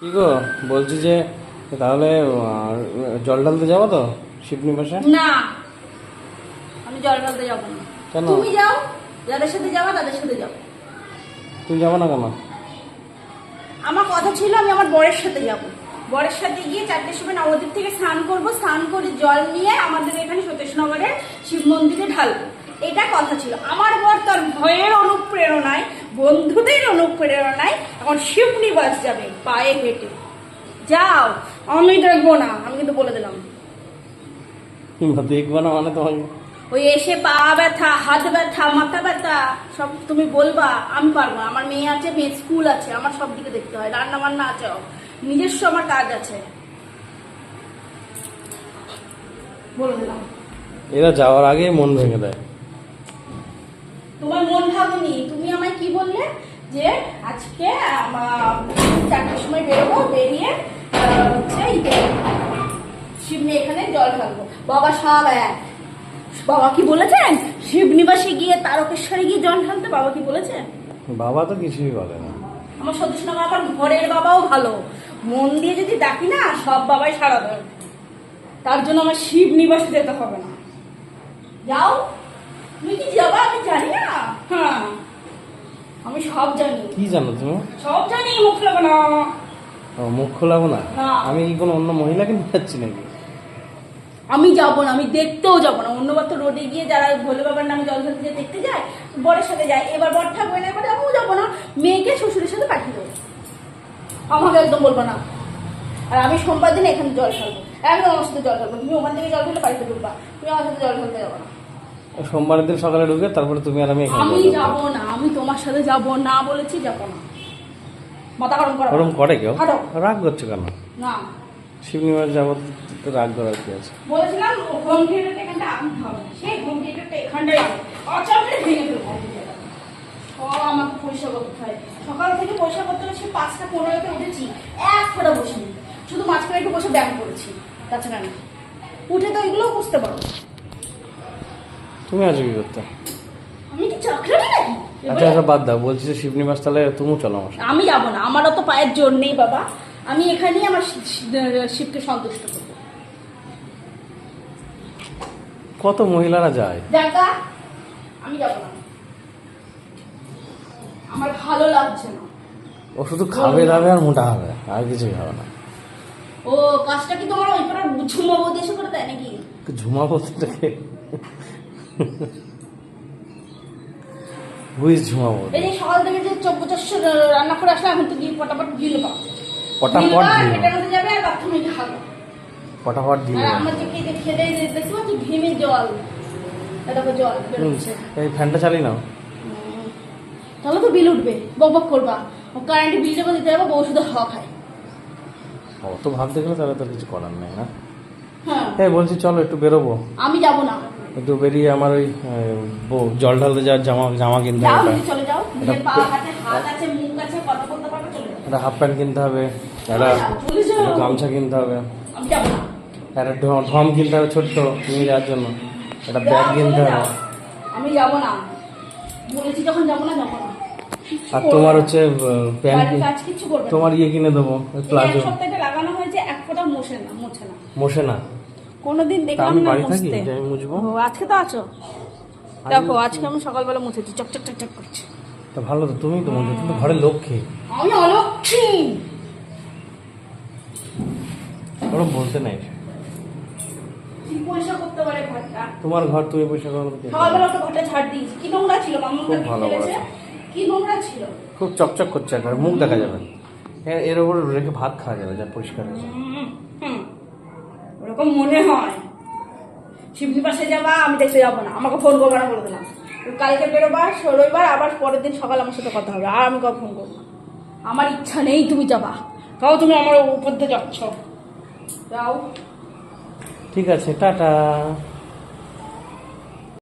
কি গো? বলছি যে তাহলে জল ঢালতে যাব তো? শিবনি পাশে না। আমি জল ঢালতে যাব না। কেন? তুমি যাও। যাদের সাথে যাবা তাদের সাথে যাও। তুমি যাব না কেন? আমার কথা ছিল আমি আমার বরের সাথে যাব। বরের সাথে গিয়ে চারটের সময় নবদ্বীপ থেকে স্নান করব। স্নান করে জল নিয়ে আমাদের এখানে সতীশনগরের শিব মন্দিরে ঢালবো। এটা কথা ছিল। আমার বর তার ভয়ের অনুপ্রেরণায় অনুপ্রেরণায় এখন শিবনিবাস যাবে পায়ে হেঁটে। যাও আমি দেখব না আমি কিন্তু বলে দিলাম। দেখব না মানে তোমাকে? ওই এসে পা ব্যথা হাত ব্যথা মাথা ব্যথা সব তুমি বলবা আমি পারব আমার মেয়ে আছে মেয়ে স্কুল আছে আমার সব দিকে দেখতে হয়। রান্না বান্না আছে নিজস্ব আমার কাজ আছে। বলে দিলাম। এরা যাওয়ার আগে মন ভেঙে দেয় তোমার মন ভাবনি তুমি আমায় কি বললে যে আজকে চারটার সময় বেরোবো বেরিয়ে হচ্ছে শিবনি এখানে জল ঢালবো। বাবা সব এক। বাবা কি বলেছেন? শিবনিবাসে গিয়ে তারকেশ্বরে গিয়ে জল ঢালতে বাবা কি বলেছেন? বাবা তো কিছুই বলে না। আমার সদস্য নাম আমার ঘরের বাবাও ভালো। মন দিয়ে যদি ডাকি না সব বাবাই সারা দেয়। তার জন্য আমার শিব নিবাসে যেতে হবে না। যাও। তুমি কি যাবা? আমি জানি না। হ্যাঁ। আমি সব জানি। কি জানো তুমি? সব জানি মুখ লাগো না। ও, মুখ খোলাবো না। আমি কি কোনো অন্য মহিলাকে নিয়ে যাচ্ছি নাকি? আমি যাব না আমি দেখতেও যাব না। অন্যবার তো রোডে গিয়ে যারা ভোলে বাবার নামে জল ঢালতে যায় দেখতে যায় বরের সাথে যায়। এবার বর থাকবে না এবার আমিও যাব না। মেয়েকে শ্বশুরের সাথে পাঠিয়ে দেবো। আমাকে একদম বলব না। আর আমি সোমবার দিন এখানে জল ঢালবো। একদম আমার সাথে জল ঢালবো তুমি ওখান থেকে জল ঢাললে বাড়িতে ঢুকবা। তুমি আমার সাথে জল ঢালতে যাব না। সোমবারের দিন সকালে ঢুকে তারপরে তুমি আর আমি এখানে আমি যাব না আমি তোমার সাথে যাব না বলেছি যাব না। মাথা গরম করা। ওরম করে কেউ? রাগ করছ কেন? না। শিবনিবাস যাব রাগ করার কি আছে? বলেছিলাম হোম থিয়েটারটা এখানটা হবে না। সেই হোম থিয়েটারটা এখানটাই ভেঙে ফেলব সব আমাকে পয়সা করতে হয় সকাল থেকে পয়সা করতে হচ্ছে পাঁচটা পনেরোতে উঠেছি এক ফোঁটা বসিনি। শুধু মাঝখানে একটু বসে ব্যায়াম করেছি। তাছাড়া না। উঠে তো এগুলোও বুঝতে পারো তুমি আছো কি করতে? আমি কি নাকি আচ্ছা আচ্ছা বাদ দাও বলছি যে শিবনিবাস তাহলে তুমি চলো আমার সাথে। আমি যাব না আমারও তো পায়ের জোর নেই বাবা। আমি এখানেই আমার শি- শি- শিবকে সন্তুষ্ট করব। কত মহিলারা যায়? দেখা আমি যাব না। আমার ভালো লাগছে না। ও শুধু খাবে দাবে আর মোটা হবে আর কিছুই হবে না। ও কাজটা কি তোমার ওই পাড়ার ঝুমা বৌদি এসে করে দেয় নাকি? ঝুমা বলতে হুইজ ঝুমা বল এই সকাল থেকে যে রান্না করে আসলে এখন তো গিয়ে পটাপট গিলে পাবো পটাপট। এটার মধ্যে যাবে আর বাথরুমে খাব ফটাফট দিয়ে আর আমার দেখতে পাচ্ছি ভীমে জল। এটা জল বেরোচ্ছে এই ফ্যানটা চালিয়ে নাও। তাহলে তো বিল উঠবে। বক বক করবা। ও কারেন্ট বিল যখন দিতে যাব বউ শুধু হাওয়া খায়। অত ভাবতে গেলে তাহলে তো কিছু করার নেই না। হ্যাঁ। বলছি চলো একটু বেরোবো। আমি যাব না। একটু বেরিয়ে আমার ওই বউ- জল ঢালতে যাওয়ার জামা জামা কিনতে হবে। একটা হাফ প্যান্ট কিনতে হবে একটা গামছা কিনতে হবে। একটা ঢম কিনতে হবে ছোট্ট নিয়ে যাওয়ার জন্য। একটা ব্যাগ কিনতে হবে। আমি যাব না। বলেছি যখন যাব না যাব না। আর তোমার হচ্ছে প্যান্ট। তোমার ইয়ে কিনে দেবো প্লাজো। সপ্তাহে লাগানো হয়েছে এক ফোঁটা মোছে না মোছে না। মোশে না। কোনোদিন দেখলাম না মুছতে। ও আজকে তো আছো। দেখো আজকে আমি সকালবেলা মুছেছি চকচক চকচক করছে। তা ভালো তো তুমি তো মুছবে তুমি তো ঘরের লক্ষ্মী। আমি অলক্ষী। ওরকম বলতে নেই। তোমার ঘর তুমি পয়সা করো সকালবেলা তো ঘরটা ঝাড় দিয়েছি। কি নোংরা ছিল? খুব ভালো কি নোংরা ছিল? খুব চকচক করছে একবার মুখ দেখা যাবে। এর উপর রেখে ভাত খাওয়া যাবে যা পরিষ্কার আছে হুম। ওরকম মনে হয়। শিবজি পাশে যাবা, আমি দেখতে যাব না। আমাকে ফোন করব না বলে দিলাম। কালকে বেরোবা রবিবার আবার পরের দিন সকাল আমার সাথে কথা হবে। আর আমি কাউ ফোন করব আমার ইচ্ছা নেই তুমি যাবা। তাও তুমি আমার উপর দিয়ে যাচ্ছ। যাও। ঠিক আছে, টাটা।